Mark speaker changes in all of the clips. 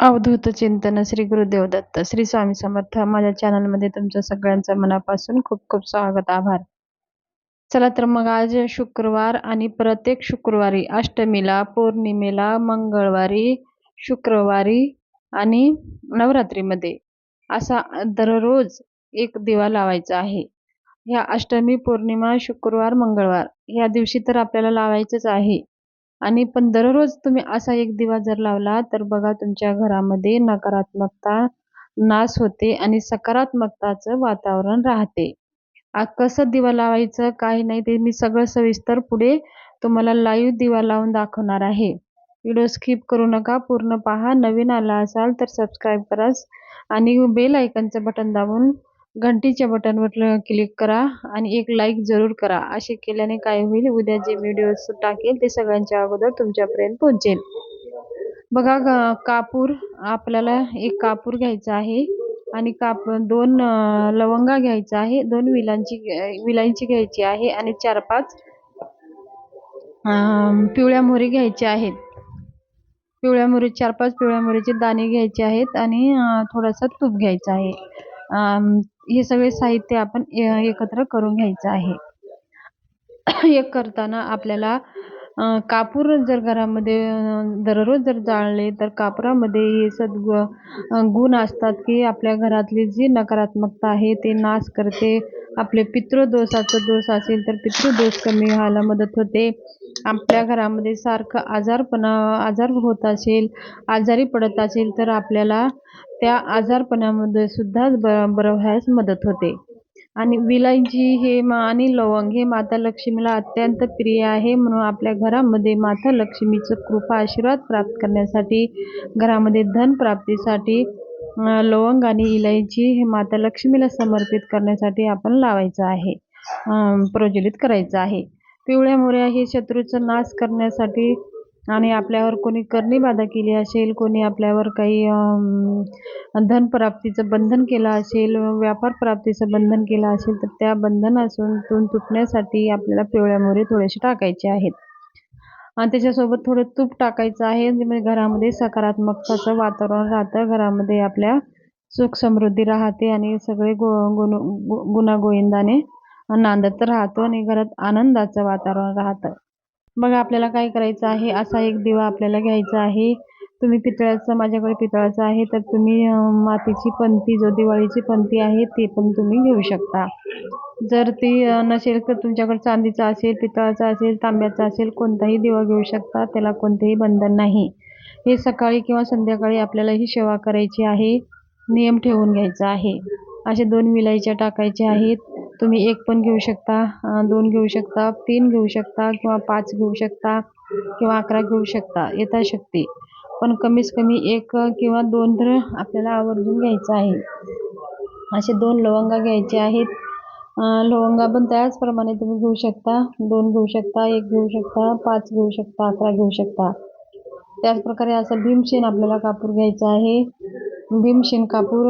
Speaker 1: अवधूत चिंतन श्री गुरुदेव दत्त श्री स्वामी समर्थ. माझ्या चॅनलमध्ये तुमच्या सगळ्यांचं मनापासून खूप खूप स्वागत आभार. चला तर मग आज शुक्रवार आणि प्रत्येक शुक्रवारी अष्टमीला पौर्णिमेला मंगळवारी शुक्रवारी आणि नवरात्रीमध्ये असा दररोज एक दिवा लावायचा आहे. ह्या अष्टमी पौर्णिमा शुक्रवार मंगळवार ह्या दिवशी तर आपल्याला लावायचंच आहे. आणि पण दररोज तुम्ही असा एक दिवा जर लावला तर बघा तुमच्या घरामध्ये नकारात्मकता नाश होते आणि सकारात्मकताचं वातावरण राहते. कसं दिवा लावायचं काही नाही ते मी सगळं सविस्तर पुढे तुम्हाला लाईव्ह दिवा लावून दाखवणार आहे. व्हिडिओ स्किप करू नका पूर्ण पहा. नवीन आला असाल तर सबस्क्राईब करा आणि बेल ऐकनचं बटन दाबून घंटीच्या बटनवर क्लिक करा आणि एक लाईक जरूर करा. असे केल्याने काय होईल? उद्या जे व्हिडिओज टाकेल ते सगळ्यांच्या अगोदर तुमच्यापर्यंत पोहोचेल. बघा कापूर आपल्याला एक कापूर घ्यायचा आहे आणि काप दोन लवंगा घ्यायचा आहे दोन विलांची विलांची घ्यायची आहे आणि चार पाच पिवळ्या मोहरी घ्यायच्या आहेत. पिवळ्या मोहरी चार पाच पिवळ्या मोहरीचे दाणे घ्यायचे आहेत आणि थोडासा तूप घ्यायचा आहे. हे सगळे साहित्य आपण एकत्र करून घ्यायचं आहे. एक करताना आपल्याला कापूर जर घरामध्ये दररोज जर जाळले तर कापरामध्ये हे सद्गु गुण असतात की आपल्या घरातली जी नकारात्मकता आहे ते नाश करते. आपले पितृदोषाचं दोष असेल तर पितृदोष कमी व्हायला मदत होते. आपल्या घरामध्ये सारखं आजारपणा आजार होत असेल आजारी पडत असेल तर आपल्याला त्या आजारपणामध्ये सुद्धा बरं व्हायस मदत होते. आणि विलायची हे मा आणि लवंग हे माता लक्ष्मीला अत्यंत प्रिय आहे म्हणून आपल्या घरामध्ये माता लक्ष्मीचं कृपा आशीर्वाद प्राप्त करण्यासाठी घरामध्ये धन प्राप्तीसाठी लवंग आणि इलायची हे माता लक्ष्मीला समर्पित करण्यासाठी आपण लावायचं आहे प्रज्वलित करायचं आहे. पिवळ्या मोऱ्या हे शत्रूचा नाश करण्यासाठी आणि आपल्यावर कोणी बाधा केली असेल कोणी आपल्यावर काही धनप्राप्तीचं बंधन केलं असेल व्यापार प्राप्तीचं बंधन केलं असेल तर त्या बंधनातून तुटण्यासाठी आपल्याला पिवळ्या मोहरी थोडेसे टाकायचे आहेत. आणि त्याच्यासोबत थोडं तूप टाकायचं आहे म्हणजे घरामध्ये सकारात्मकताचं वातावरण राहतं घरामध्ये आपल्या सुख समृद्धी राहते आणि सगळे गो गुण गुणागोविंदाने नांदत राहतो आणि घरात आनंदाचं वातावरण राहतं. मग आपल्याला काय करायचं आहे? असा एक दिवा आपल्याला घ्यायचा आहे. तुम्ही पितळाचं माझ्याकडे पितळाचं आहे तर तुम्ही मातीची पंती जो दिवाळीची पंती आहे ती पण तुम्ही घेऊ शकता. जर ती नसेल तर तुमच्याकडे चांदीचा असेल पितळाचा असेल तांब्याचा असेल कोणताही दिवा घेऊ शकता. त्याला कोणतेही बंधन नाही. हे सकाळी किंवा संध्याकाळी आपल्याला ही सेवा करायची आहे. नियम ठेवून घ्यायचा आहे. असे दोन विलायच्या टाकायच्या आहेत. तुम्ही एक पण घेऊ शकता दोन घेऊ शकता तीन घेऊ शकता किंवा पाच घेऊ शकता किंवा अकरा घेऊ शकता यथाशक्ती पण कमीत कमी एक किंवा दोन तर आपल्याला आवर्जून घ्यायचं आहे. असे दोन लवंगा घ्यायचे आहेत. लवंगा पण त्याचप्रमाणे तुम्ही घेऊ शकता दोन घेऊ शकता एक घेऊ शकता पाच घेऊ शकता अकरा घेऊ शकता. त्याचप्रकारे असं भीमशेन आपल्याला कापूर घ्यायचा आहे. भीमशेन कापूर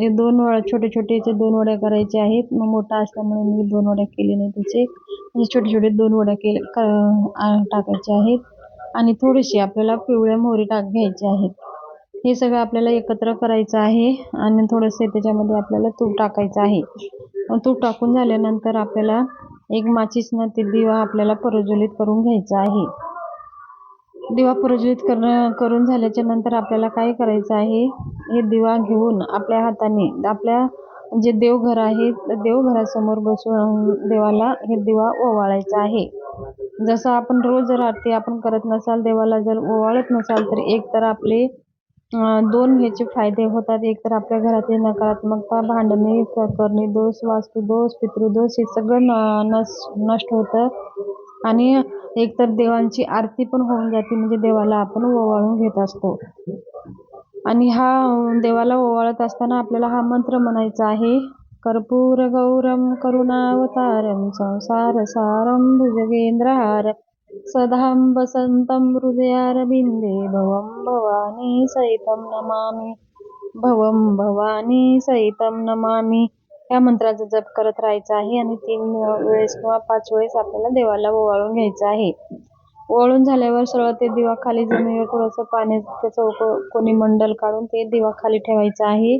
Speaker 1: हे दोन वड्या छोटे छोटेचे दोन वड्या करायचे आहेत. मग मोठा असल्यामुळे मी दोन वड्या केले नाही त्याचे. म्हणजे छोटे छोटे दोन वड्या केले टाकायचे आहेत. आणि थोडीशी आपल्याला पिवळ्या मोहरी टाक घ्यायचे आहेत. हे सगळं आपल्याला एकत्र करायचं आहे. आणि थोडंसं त्याच्यामध्ये आपल्याला तूप टाकायचं आहे. तूप टाकून झाल्यानंतर आपल्याला एक माचीसनं ते दिवा आपल्याला प्रज्वलित करून घ्यायचा आहे. दिवा प्रज्वलित करणं करून झाल्याच्यानंतर आपल्याला काय करायचं आहे? हे दिवा घेऊन आपल्या हाताने आपल्या जे देवघर आहे त्या देवघरासमोर बसून देवाला हे दिवा ओवाळायचा आहे. जसं आपण रोज जर आरती आपण करत नसाल देवाला जर ओवाळत नसाल तर एक तर आपले दोन ह्याचे फायदे होतात. एक तर आपल्या घरातली नकारात्मकता भांडणे करणे दोष वास्तुदोष पितृदोष हे सगळं न नस नष्ट होतं. आणि एकतर देवांची आरती पण होऊन जाते म्हणजे देवाला आपण ओवाळून घेत असतो. आणि हा देवाला ओवाळत असताना आपल्याला हा मंत्र म्हणायचा आहे कर्पूर गौरम करुणावतारम संसार सारम भुजगेंद्रहार सदां वसंतं हृदयारविन्दे भवं भवानी सहितं नमामि भवं भवानी सहितं नमामि या मंत्राचा जप करत राहायचा आहे आणि तीन वेळेस किंवा पाच वेळेस आपल्याला देवाला ओवाळून घ्यायचं आहे. ओवाळून झाल्यावर सरळ ते दिवा खाली जमिनीवर थोडंसं पाणी त्याचं कोणी मंडल काढून ते दिवा खाली आहे.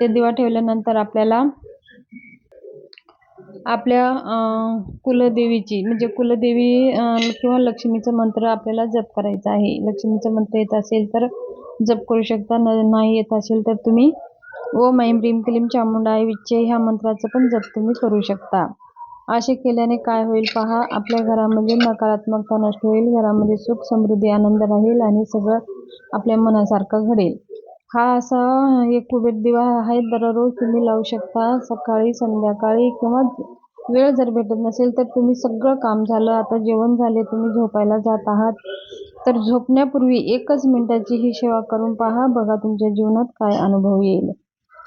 Speaker 1: ते दिवा ठेवल्यानंतर आपल्याला आपल्या कुलदेवीची म्हणजे कुलदेवी किंवा लक्ष्मीचं मंत्र आपल्याला जप करायचं आहे. लक्ष्मीचं मंत्र येत असेल तर जप करू शकता न नाही येत असेल तर तुम्ही ओम ऐं ह्रीं क्लीम चामुंडाय विच्चे ह्या मंत्राचं पण जप तुम्ही करू शकता. असे केल्याने काय होईल पहा आपल्या घरामध्ये नकारात्मकता नष्ट होईल घरामध्ये सुख समृद्धी आनंद राहील आणि सगळं आपल्या मनासारखं घडेल. हा असा एक कुबेर दिवा आहे दररोज तुम्ही लावू शकता. सकाळी संध्याकाळी किंवा वेळ जर भेटत नसेल तर तुम्ही सगळं काम झालं आता जेवण झाले तुम्ही झोपायला जात आहात तर झोपण्यापूर्वी एकच मिनिटाची ही सेवा करून पहा बघा तुमच्या जीवनात काय अनुभव येईल.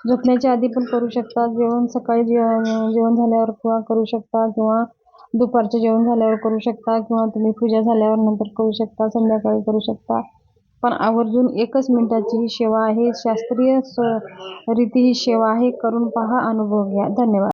Speaker 1: झोपण्याच्या आधी पण करू शकता. जेवण सकाळी जेवण जेवण झाल्यावर किंवा करू शकता किंवा दुपारचे जेवण झाल्यावर करू शकता किंवा तुम्ही पूजा झाल्यावर नंतर करू शकता संध्याकाळी करू शकता. पण आवर्जून एकच मिनिटाची ही सेवा आहे. शास्त्रीय स रीती ही सेवा आहे. करून पहा अनुभव घ्या. धन्यवाद.